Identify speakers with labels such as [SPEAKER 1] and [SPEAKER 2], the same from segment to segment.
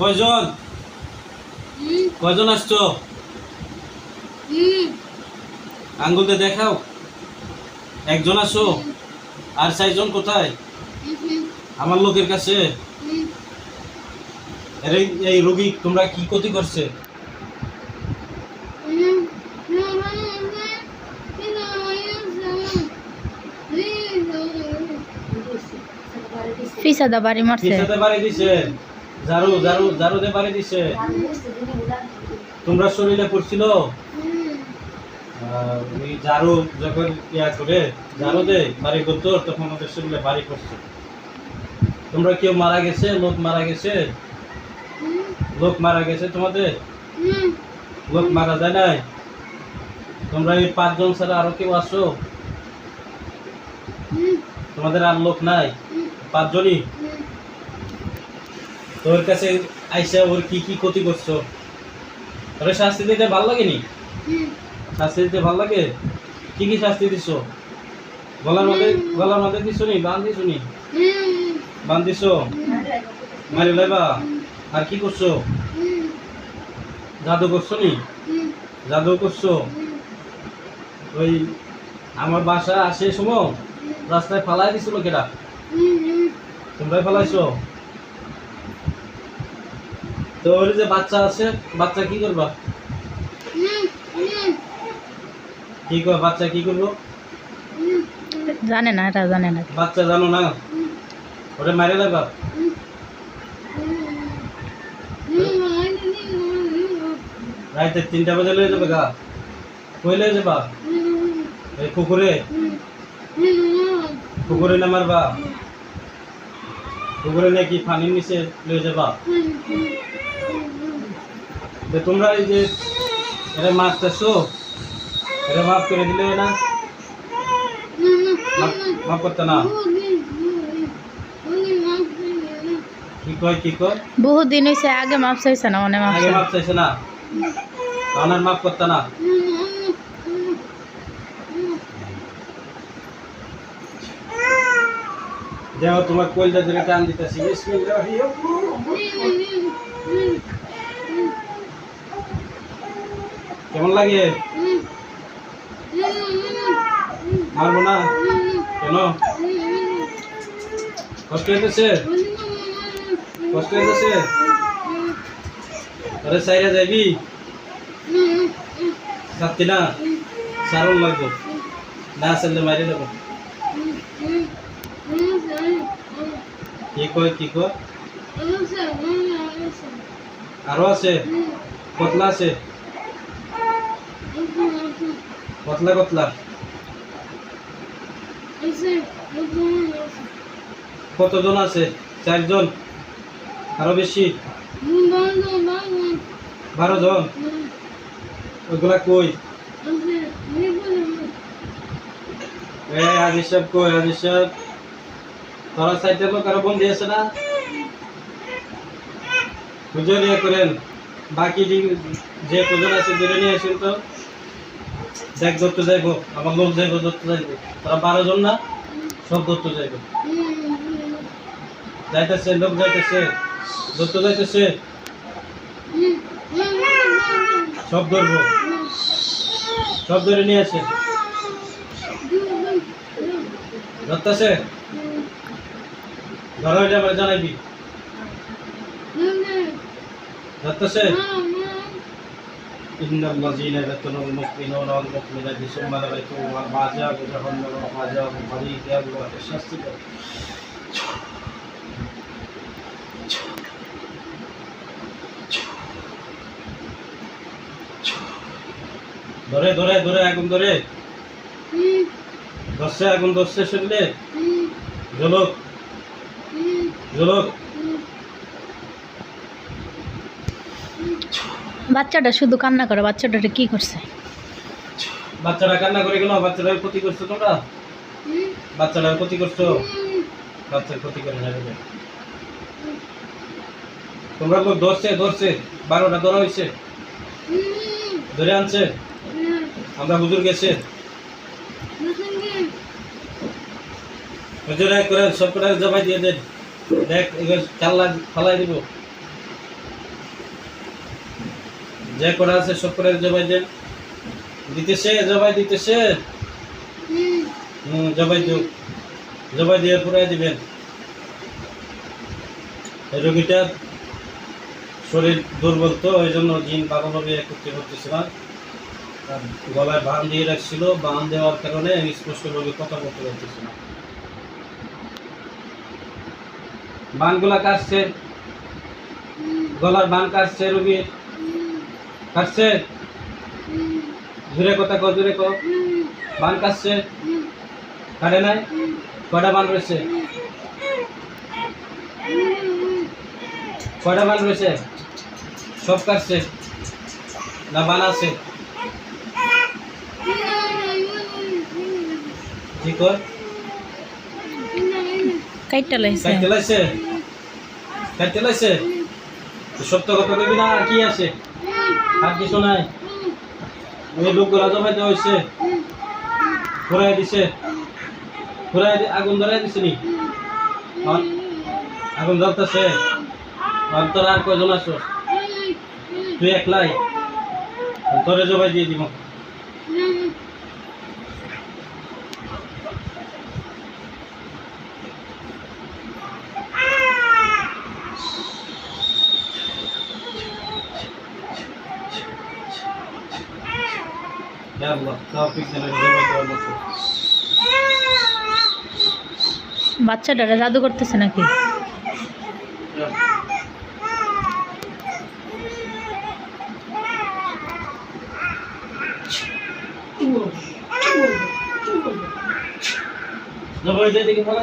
[SPEAKER 1] কয়জন?
[SPEAKER 2] হুম।
[SPEAKER 1] কয়জন আসছো?
[SPEAKER 2] হুম।
[SPEAKER 1] আঙ্গুলতে দেখাও। একজন আসো। আর চারজন কোথায়? আমার লোকের কাছে। এই- এই রোগী তোমরা কি ক্ষতি করছে?
[SPEAKER 2] হুম
[SPEAKER 3] ফিসাদা বাড়ি মারছে।
[SPEAKER 1] কিসাতে বাড়ি দিছে। ঝাড়ু ঝাড়ু ঝাড়ু দিয়ে বাড়ি দিছে। তোমরা শরীরে পড়ছিল? ওই ঝাড়ু যখন ইয়া করে, ঝাড়ু দে বাড়ি করতো, তখন ওদের শরীরে বাড়ি করছে তোমরা কেউ মারা গেছে? লোক মারা গেছে? লোক মারা গেছে তোমাদের? লোক মারা যায় নাই? তোমরা এই পাঁচজন ছাড়া আরও কেউ আসো তোমাদের আর লোক নাই? পাঁচজনই? তোর কাছে আইসা ওর কি কি ক্ষতি করছ? ওরে শাস্তি দিতে ভালো লাগেনি? শাস্তি দিতে ভালো লাগে? কি কি শাস্তি দিছো? গলার মধ্যে গলার মধ্যে দিছো নি? বান দিছো নি? বান দিছো? মারি লাইবা আর কি করছ? জাদু করছ নি? জাদু করছ? ওই আমার বাসা আসে সময় রাস্তায় ফালাই দিছিল কেটা তোমরাই ফালাইছো? তো ওর যে বাচ্চা আছে বাচ্চা কি করবা? কি কর বাচ্চা কি করব?
[SPEAKER 3] জানে না এটা জানে না।
[SPEAKER 1] বাচ্চা জানো না? ওরে মারে লাগবা রাইতে তিনটা বাজে লয়ে যাবে গা। কই লয়ে যাবা? এই পুকুরে? পুকুরে না মারবা? পুকুরে নাকি পানির নিচে লয়ে যাবা? যে তোমরা এই যে এটা মারতেছো এটা মাফ করে দিলে না? মাফ করতে না? কি কয় কি কয়?
[SPEAKER 3] বহুত দিন হয়েছে আগে মাপ চাইছে না মনে মাপ
[SPEAKER 1] আগে চাইছে না? আর মাফ করতে না? দেখো তোমার কইলটা ধরে টান দিতেছি। কেমন লাগে? মারবো না? কেন? কষ্ট হইতেছে? কষ্ট হইতেছে? আরে সাইরা যাবি সাথী না। সারণ লাগবো। না আসলে মারি দেবো কি কয় কি কয়? আরও আছে। কতলা আছে। কতলা কতলা? কতজন আছে? চারজন? আরও বেশি? বারো জন ওইগুলা কই আজি সাহেব কই আজি সাহেব? তোরা সাইডে লোক আরও বন্দি আছে না? বুঝে নিয়ে করেন। বাকি যে- যে কজন আছে, ধরে নিয়ে আসেন তো। দেখ ধরতে যাইবো, আমার লোক যাইবো, ধরতে যাইবো। তোরা বারো জন না, সব ধরতে যাইবো। যাইতেছে, লোক যাইতেছে, ধরতে যাইতেছে। সব ধরবো। সব ধরে নিয়ে আসে। ধরতেছে? ধরা হইলে আমার জানাইবি ধরতেছে? إن الذين يفتنون المؤمنون والمؤمنات ثم لم يتوبوا ما جاءوا جهنم وما جاءوا فريق يا الله শাস্তি দাও ধরে ধরে ধরে আগুন ধরে ধরছে আগুন ধরছে শরীরে জলক জলক
[SPEAKER 3] বাচ্চাটা শুধু কান্না করে বাচ্চাটা কি করছে?
[SPEAKER 1] বাচ্চারা কান্না করে গেল বাচ্চারা ক্ষতি করছ তোমরা? বাচ্চাটার ক্ষতি করছ? বাচ্চার ক্ষতি করে না তোমরা লোক ধরছে ধরছে? বারোটা ধরা হয়েছে। ধরে আনছে? আমরা হুজুর গেছে। হুজুর এক করে সব করে জবাই দিয়ে দেন। দেখ এগুলো চাল্লা ফালাই দিব। যে করা আছে সব করে জবাই দেন। দিতেছে, জবাই দিতেছে।
[SPEAKER 2] হুম,
[SPEAKER 1] জবাই দিও। জবাই দিয়ে পুরাই দিবেন। রোগীটার শরীর দুর্বল তো ওই জন্য জিন ভালোভাবে করতে আর গলায় বান দিয়ে রাখছিল। বান দেওয়ার কারণে স্পষ্টভাবে কথা বলতে পারতেছে না। বানগুলা কাটছে। গলার বান কাটছে রোগীর। কাটছে জোরে কথা কো জোরে কো বান কাটছে কাটে নাই? কয়টা বান রয়েছে? কয়টা বান রয়েছে? সব কাটছে না বান আছে? কি কর
[SPEAKER 3] কাইটটা লাইছে।
[SPEAKER 1] কাটতে লাইছে? কাটতে লাইছে? তো সত্য কথা কবি না কি আছে? আর কিছু নাই। ওই লোকগুলা জমাইতে হয়েছে ঘুরাই দিছে। ঘুরাই আগুন ধরাই দিছে নি? আগুন ধরতেছে তোর আর কয়জন আসো তুই একলাই? তোরে জবাই দিয়ে দিব। জানাই জবাই মতো।
[SPEAKER 3] বাচ্চাটারা জাদু করতেছে নাকি?
[SPEAKER 1] জবাই দিয়ে দেখি বলা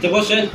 [SPEAKER 1] 直播室